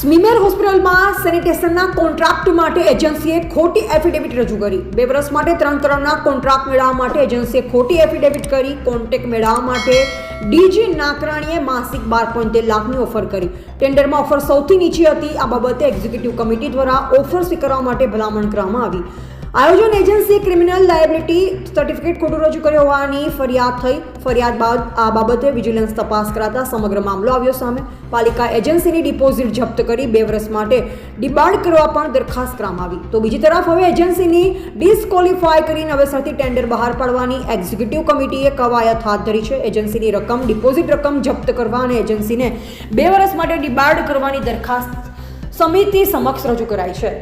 સ્મીમેર હોસ્પિટલમાં સેનિટેશનના કોન્ટ્રાક્ટ માટે એજન્સીએ ખોટી એફિડેવિટ રજૂ કરી. બે વર્ષ માટે ત્રણ કરોડના કોન્ટ્રાક્ટ મેળવવા માટે એજન્સીએ ખોટી એફિડેવિટ કરી. કોન્ટેક્ટ મેળવવા માટે ડીજી નાકરાણીએ માસિક બાર પોઈન્ટ તેર લાખની ઓફર કરી. ટેન્ડરમાં ઓફર સૌથી નીચી હતી. આ બાબતે એક્ઝિક્યુટિવ કમિટી દ્વારા ઓફર સ્વીકારવા માટે ભલામણ કરવામાં આવી. આયોજન એજન્સીએ ક્રિમિનલ લાયબિલિટી સર્ટિફિકેટ ખોટું રજૂ કર્યો હોવાની ફરિયાદ થઈ. ફરિયાદ બાદ આ બાબતે વિજિલન્સ તપાસ કરાતા સમગ્ર મામલો આવ્યો સામે. પાલિકા એજન્સીની ડિપોઝિટ જપ્ત કરી બે વર્ષ માટે ડિબાર્ડ કરવા પણ દરખાસ્ત કરવામાં આવી. તો બીજી તરફ હવે એજન્સીની ડિસ્કોલિફાય કરી નવેસરથી ટેન્ડર બહાર પાડવાની એક્ઝિક્યુટિવ કમિટીએ કવાયત હાથ ધરી છે. એજન્સીની રકમ, ડિપોઝિટ રકમ જપ્ત કરવા અને એજન્સીને બે વર્ષ માટે ડિબાર્ડ કરવાની દરખાસ્ત સમિતિ સમક્ષ રજૂ કરાઈ છે.